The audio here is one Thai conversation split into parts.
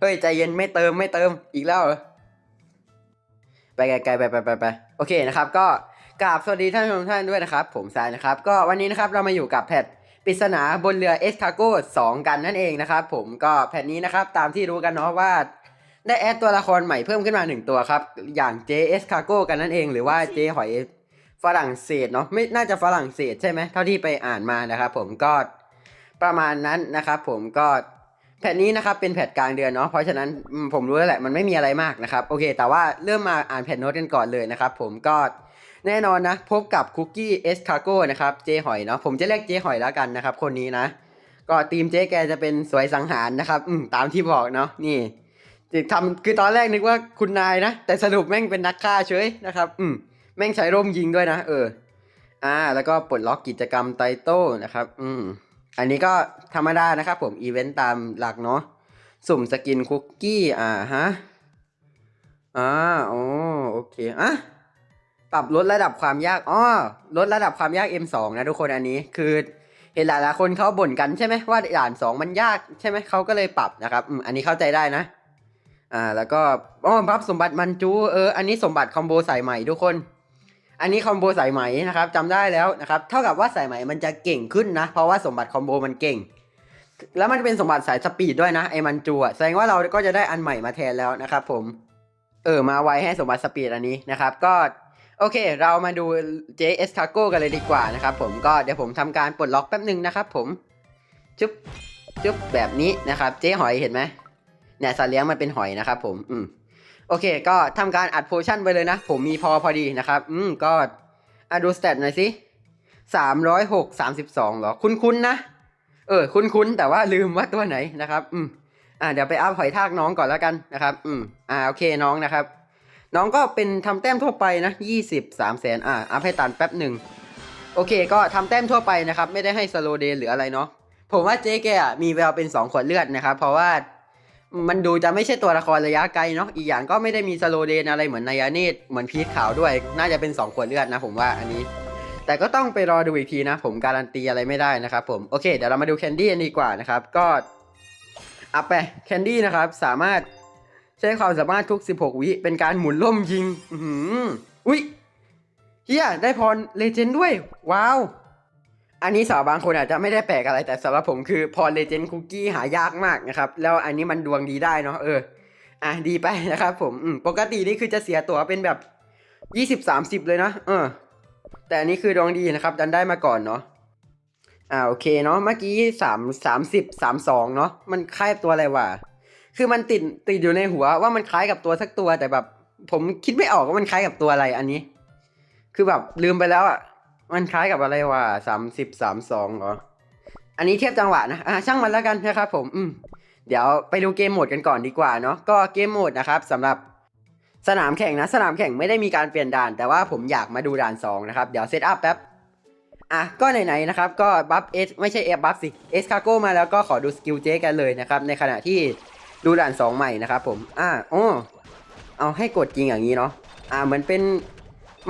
เฮ้ยใจเย็นไม่เติมไม่เติมอีกแล้วเหรอไปไกลๆไปไปไปไปโอเคนะครับ ก็กราบสวัสดีท่านผู้ชมทุกท่านด้วยนะครับ ผมสายนะครับ ก็วันนี้นะครับเรามาอยู่กับแพทปริศนาบนเรือเอสคาโก้2กันนั่นเองนะครับผมก็แพทนี้นะครับตามที่รู้กันเนาะว่า ได้แอดตัวละครใหม่เพิ่มขึ้นมาหนึ่งตัวครับ อย่าง JS Cargo กันนั่นเองหรือว่า J หอยฝรั่งเศสเนาะไม่น่าจะฝรั่งเศสใช่ไหมเท่าที่ไปอ่านมานะครับผมก็ประมาณนั้นนะครับผมก็ แพทนี้นะครับเป็นแพทกลางเดือนเนาะเพราะฉะนั้นผมรู้แล้วแหละมันไม่มีอะไรมากนะครับโอเค แต่ว่าเริ่มมาอ่านแพทโน้ตกันก่อนเลยนะครับผมก็แน่นอนนะพบกับคุกกี้เอสคาโก้นะครับเจหอยเนาะผมจะเรียกเจหอยแล้วกันนะครับ คนนี้นะ ก็ทีมเจแกจะเป็นสวยสังหารนะครับอืมตามที่บอกเนาะนี่ทำคือตอนแรกนึกว่าคุณนายนะ แต่สรุปแม่งเป็นนักฆ่าเฉยนะครับ อืมแม่งใช้ร่มยิงด้วยนะ เออ อ่า แล้วก็ปลดล็อกกิจกรรมไตโต้นะครับ อืม อันนี้ก็ธรรมดานะครับผมอีเวนต์ตามหลักเนาะสุ่มสกินคุกกี้ อ่าฮะอ่าโอโอเคอะปรับลดระดับความยากอ๋อลดระดับความยาก M2 นะทุกคนอันนี้คือเห็นหลายๆคนเขาบ่นกันใช่ไหมว่าด่านสองมันยากใช่ไหมเขาก็เลยปรับนะครับอืมอันนี้เข้าใจได้นะ อ่าแล้วก็อ๋อรับสมบัติมันจูเอออันนี้สมบัติคอมโบใสายใหม่ทุกคน อันนี้คอมโบสายไหมนะครับจำได้แล้วนะครับเท่ากับว่าสายไหมมันจะเก่งขึ้นนะ เพราะว่าสมบัติคอมโบมันเก่ง แล้วมันเป็นสมบัติสายสปีดด้วยนะไอ้มันจูอะแสดงว่าเราก็จะได้อันใหม่มาแทนแล้วนะครับผมเออมาไวให้สมบัติสปีดอันนี้นะครับก็โอเค เรามาดู JS Cargo กันเลยดีกว่านะครับผมก็เดี๋ยวผมทำการปลดล็อกแป๊บหนึ่งนะครับผมจุ๊บจุ๊บแบบนี้นะครับ เจ๊หอยเห็นไหมเนี่ยสัตว์เลี้ยงมันเป็นหอยนะครับผมอืม โอเค ก็ทำการอัดโพชั่นไปเลยนะ ผมมีพอพอดีนะครับ อืม ก็อะดูสเตตหน่อยสิสามร้อยหกสามสิบสองหรอ คุ้นๆนะ เออ คุ้นๆแต่ว่าลืมว่าตัวไหนนะครับ อืม อ่า เดี๋ยวไปอัพหอยทากน้องก่อนแล้วกันนะครับ อืม อ่า โอเคน้องนะครับ น้องก็เป็นทำแต้มทั่วไปนะยี่สิบสามแสนอ่า อัพให้ตันแป๊บหนึ่ง โอเค ก็ทำแต้มทั่วไปนะครับ ไม่ได้ให้สโลเดย์หรืออะไรเนาะ ผมว่าเจ๊แกมีแววเป็นสองขวดเลือดนะครับ เพราะว่า มันดูจะไม่ใช่ตัวละครระยะไกลเนาะอีกอย่างก็ไม่ได้มีสโลเดนอะไรเหมือนนายาเนตเหมือนพีทขาวด้วย น่าจะเป็น2ขวดเลือดนะผมว่าอันนี้ แต่ก็ต้องไปรอดูอีกทีนะ ผมการันตีอะไรไม่ได้นะครับผมโอเคเดี๋ยวเรามาดูแคนดี้กันดีกว่านะครับก็อัพไปแคนดี้นะครับสามารถใช้ความสามารถทุก 16 วิเป็นการหมุนล่มยิง อือหืออุ้ยเฮียได้พรเลเจนด์ด้วย ว้าว อันนี้สาวบางคนอาจจะไม่ได้แปลกอะไรแต่สำหรับผมคือพอเลเจนด์คุกกี้หายากมากนะครับ แล้วอันนี้มันดวงดีได้เนาะเออ อะดีไปนะครับผมปกตินี่คือจะเสียตั๋วเป็นแบบยี่สิบสามสิบเลยนะเออ แต่อันนี้คือดวงดีนะครับ ดันได้มาก่อนเนาะอ่าโอเคเนาะเมื่อกี้สามสามสิบสามสองเนาะมันคล้ายตัวอะไรวะคือมันติดติดอยู่ในหัวว่ามันคล้ายกับตัวสักตัวแต่แบบ ผมคิดไม่ออกว่ามันคล้ายกับตัวอะไรอันนี้ คือแบบลืมไปแล้วอะ มันคล้ายกับอะไรวะสามสิบสามสองเหรอ อันนี้เทียบจังหวะนะอ่าช่างมันแล้วกันนะครับผมอืมเดี๋ยวไปดูเกมโหมดกันก่อนดีกว่าเนาะก็เกมโหมดนะครับสำหรับสนามแข่งนะ สนามแข่งไม่ได้มีการเปลี่ยนด่าน แต่ว่าผมอยากมาดูด่าน2นะครับเดี๋ยวเซตอัพแป๊บอะก็ไหนๆนะครับก็บัฟเอสไม่ใช่เอฟบัฟสิเอสคาโก้มาแล้วก็ขอดูสกิลเจกันเลยนะครับในขณะที่ดูด่าน 2 ใหม่นะครับผมอ่าโอ้เอาให้กดจริงอย่างนี้เนาะอ่าเหมือนเป็น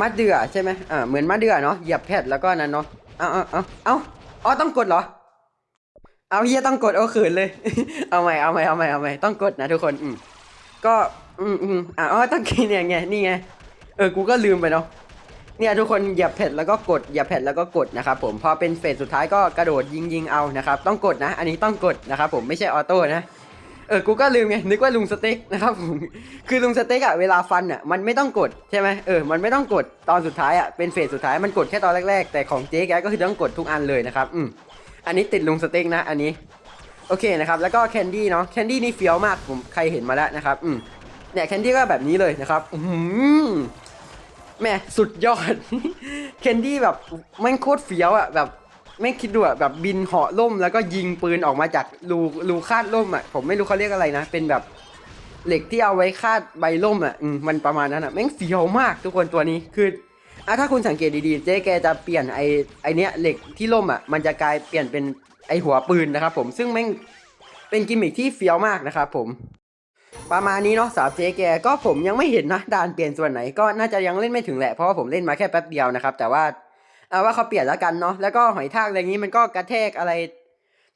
มัดเดือใช่ไหมอ่าเหมือนมัดเดือเนาะเหยียบแพดแล้วก็นั้นเนาะเอาเอาเอาเอาอ๋อต้องกดเหรอ เอาเฮียต้องกดเอาขืนเลย เอาใหม่เอาใหม่เอาใหม่เอาใหม่ต้องกดนะทุกคนอืมก็อืมอืมอะอ๋อต้องกินเนี่ยไงนี่ไงเออกูก็ลืมไปเนาะเนี่ยทุกคนเหยียบแผ่นแล้วก็กดเหยียบแผ่นแล้วก็กดนะครับผมพอเป็นเฟสสุดท้ายก็กระโดดยิงยิงเอานะครับต้องกดนะ อันนี้ต้องกดนะครับผมไม่ใช่ออโต้นะ ออกูก็ลืมไงนึกว่าลุงสเต็กนะครับผมคือลุงสเต็กอะเวลาฟันอะมันไม่ต้องกดใช่ไหมเออมันไม่ต้องกดตอนสุดท้ายอะเป็นเฟสสุดท้ายมันกดแค่ตอนแรกๆแต่ของเจ๊แกก็คือต้องกดทุกอันเลยนะครับอืมอันนี้ติดลุงสเต็กนะอันนี้โอเคนะครับแล้วก็แคนดี้เนาะแคนดี้นี่เฟี้ยวมากผมใครเห็นมาแล้วนะครับอืมเนี่ยแคนดี้ก็แบบนี้เลยนะครับอืมแม่สุดยอดแคนดี้แบบแม่งโคตรเฟี้ยวอะแบบ แม่คิดดูอะแบบบินเหาะล่มแล้วก็ยิงปืนออกมาจากรูรูคาดล่มอะผมไม่รู้เขาเรียกอะไรนะ เป็นแบบเหล็กที่เอาไว้คาดใบล่มอะอืมมันประมาณนั้นอะแม่งเฟี้ยวมากทุกคนตัวนี้คืออะถ้าคุณสังเกตดีๆ เจ๊แกจะเปลี่ยนไอไอเนี้ยเหล็กที่ล่มอะมันจะกลายเปลี่ยนเป็นไอหัวปืนนะครับผมซึ่งแม่งเป็นกิมมิคที่เฟี้ยวมากนะครับผมประมาณนี้เนาะสาวเจ๊แกก็ผมยังไม่เห็นนะด่านเปลี่ยนส่วนไหนก็น่าจะยังเล่นไม่ถึงแหละเพราะว่าผมเล่นมาแค่แป๊บเดียวนะครับแต่ว่า เอาว่าเขาเปลี่ยนแล้วกันเนาะแล้วก็หอยทากอะไรนี้มันก็กระแทกอะไร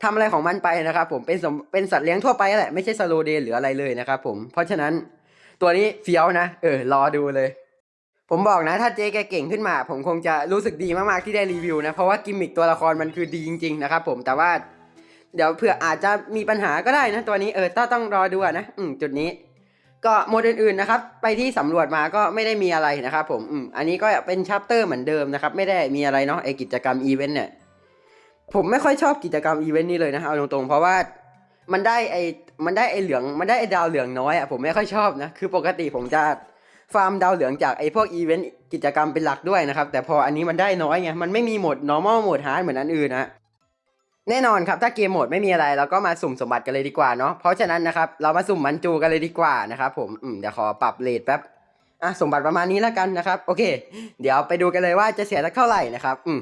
ทำอะไรของมันไปนะครับผมเป็นสมเป็นสัตว์เลี้ยงทั่วไปแหละไม่ใช่สโลเดย์หรืออะไรเลยนะครับผมเพราะฉะนั้นตัวนี้เฟี้ยวนะ เออรอดูเลย ผมบอกนะ ถ้าเจ๊แกเก่งขึ้นมา ผมคงจะรู้สึกดีมากๆที่ได้รีวิวนะ เพราะว่ากิมมิคตัวละครมันคือดีจริงๆนะครับผมแต่ว่า เดี๋ยวเผื่ออาจจะมีปัญหาก็ได้นะ ตัวนี้เออต้องรอดูนะ อืมจุดนี้ ก็โมดอื่นๆนะครับ ไปที่สำรวจมาก็ไม่ได้มีอะไรนะครับผมอืมอันนี้ก็เป็นชัปเตอร์เหมือนเดิมนะครับ ไม่ได้มีอะไรเนาะไอกิจกรรมอีเวนต์เนี่ย ผมไม่ค่อยชอบกิจกรรมอีเวนต์นี้เลยนะเอาตรงๆ เพราะว่ามันได้ไอมันได้ไอเหลือง มันได้ไอดาวเหลืองน้อยอะผมไม่ค่อยชอบนะ คือปกติผมจะฟาร์มดาวเหลืองจากไอพวกอีเวนต์กิจกรรมเป็นหลักด้วยนะครับ แต่พออันนี้มันได้น้อยไง มันไม่มีโหมด normal โหมด hard เหมือนอันอื่นนะ แน่นอนครับถ้าเกมโหมดไม่มีอะไรเราก็มาสุ่มสมบัติกันเลยดีกว่าเนาะเพราะฉะนั้นนะครับเรามาสุ่มมันจูกันเลยดีกว่านะครับผมอืมเดี๋ยวขอปรับเลทแป๊บอะสมบัติประมาณนี้แล้วกันนะครับ โอเค เดี๋ยวไปดูกันเลยว่าจะเสียสักเท่าไหร่นะครับ อืม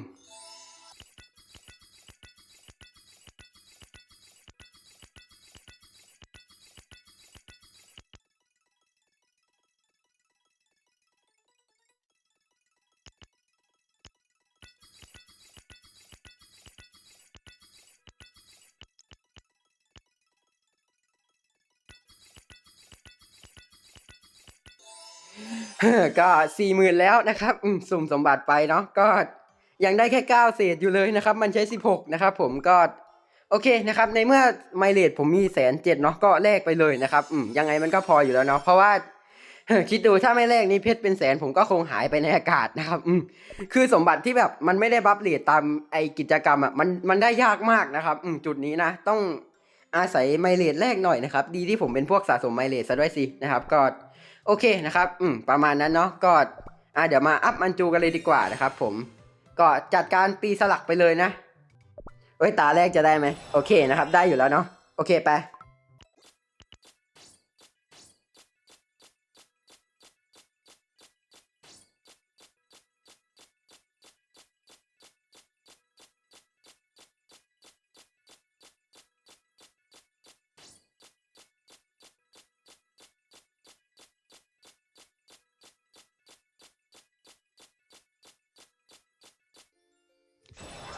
ก็สี่หมื่นแล้วนะครับสุ่มสมบัติไปเนาะก็ยังได้แค่เก้าเศษอยู่เลยนะครับ มันใช้สิบหกนะครับผมก็โอเคนะครับ ในเมื่อไมเลทผมมีแสนเจ็ดเนาะก็แลกไปเลยนะครับยังไงมันก็พออยู่แล้วเนาะเพราะว่าคิดดูถ้าไม่แลกนี่เพชรเป็นแสนผมก็คงหายไปในอากาศนะครับอืมคือสมบัติที่แบบมันไม่ได้บัฟเลทตามไอกิจกรรมอะมันมันได้ยากมากนะครับอืมจุดนี้นะ ต้องอาศัยไมเลทแรกหน่อยนะครับ ดีที่ผมเป็นพวกสะสมไมเลทซะด้วยสินะครับ ก็ โอเคนะครับ อืม ประมาณนั้นเนาะ ก็ อะ เดี๋ยวมาอัพมันจูกันเลยดีกว่านะครับผม ก็จัดการตีสลักไปเลยนะเอ้ย ตาแรกจะได้ไหม โอเคนะครับ ได้อยู่แล้วเนาะ โอเค ไป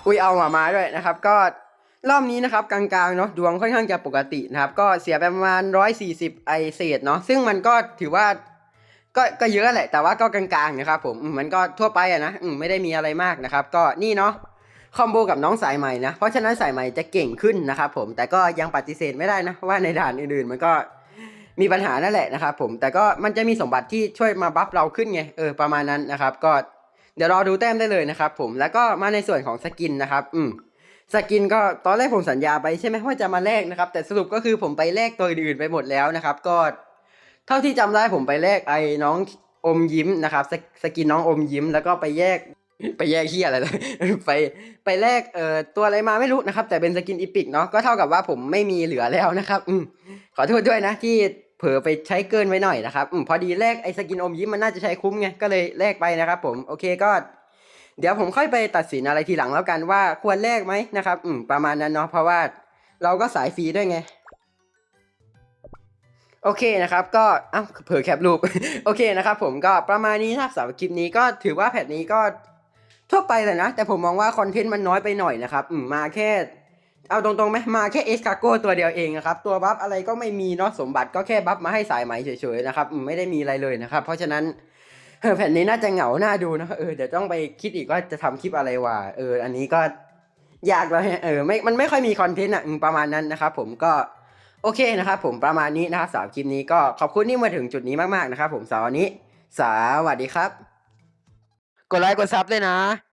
อุ้ยเอามามาด้วยนะครับ ก็รอบนี้นะครับกลางๆเนาะดวงค่อนข้างจะปกตินะครับ ก็เสียไปประมาณร้อยสี่สิบไอเศษเนาะซึ่งมันก็ถือว่าก็ก็เยอะแหละ แต่ว่าก็กลางๆนะครับผมมันก็ทั่วไปอะนะไม่ได้มีอะไรมากนะครับ ก็นี่เนาะคอมโบกับน้องสายใหม่นะ เพราะฉะนั้นสายใหม่จะเก่งขึ้นนะครับผมแต่ก็ยังปฏิเสธไม่ได้นะว่าในด่านอื่นๆ มันก็มีปัญหานั่นแหละนะครับผมแต่ก็มันจะมีสมบัติที่ช่วยมาบัฟเราขึ้นไงเออประมาณนั้นนะครับ ก็ เดี๋ยวรอดูแต้มได้เลยนะครับผมแล้วก็มาในส่วนของสกินนะครับ อืมสกินก็ตอนแรกผมสัญญาไปใช่ไหมว่าจะมาแลกนะครับ แต่สรุปก็คือผมไปแลกตัวอื่นไปหมดแล้วนะครับ ก็เท่าที่จำได้ผมไปแลกไอ้น้องอมยิ้มนะครับสกสกินน้องอมยิ้มแล้วก็ไปแยกไปแยกเฮียอะไรเลยไปไปแลกเอ่อตัวอะไรมาไม่รู้นะครับ แต่เป็นสกินอีพิกเนาะก็เท่ากับว่าผมไม่มีเหลือแล้วนะครับ อืมขอโทษด้วยนะที่ เผลอไปใช้เกินไว้หน่อยนะครับอืมพอดีแลกไอ้สกินอมยิ้มมันน่าจะใช้คุ้มไงก็เลยแลกไปนะครับ ผมโอเคก็เดี๋ยวผมค่อยไปตัดสินอะไรทีหลังแล้วกันว่าควรแลกไหมนะครับอืมประมาณนั้นเนาะเพราะว่าเราก็สายฟรีด้วยไง โอเคนะครับ ก็อ้าวเผลอแคปรูป โอเคนะครับ ผมก็ประมาณนี้นะครับสำหรับคลิปนี้ก็ถือว่าแพทนี้ก็ทั่วไปเลยนะ แต่ผมมองว่าคอนเทนต์มันน้อยไปหน่อยนะครับ อืมมาแค่ เอาตรงๆไหมมาแค่เอสคาโก้ตัวเดียวเองนะครับ ตัวบัฟอะไรก็ไม่มีเนาะสมบัติก็แค่บัฟมาให้สายไหมเฉยๆนะครับไม่ได้มีอะไรเลยนะครับ เพราะฉะนั้นแผ่นนี้น่าจะเหงาหน้าดูนะเออเดี๋ยวต้องไปคิดอีกว่าจะทำคลิปอะไรวะเออ อันนี้ก็ยากแล้วเออไม่มันไม่ค่อยมีคอนเทนต์อะประมาณนั้นนะครับผมก็โอเคนะครับผมประมาณนี้นะครับสำหรับคลิปนี้ก็ขอบคุณที่มาถึงจุดนี้มากๆนะครับผมสำหรับวันนี้ สวัสดีครับ กดไลค์กดซับเลยนะ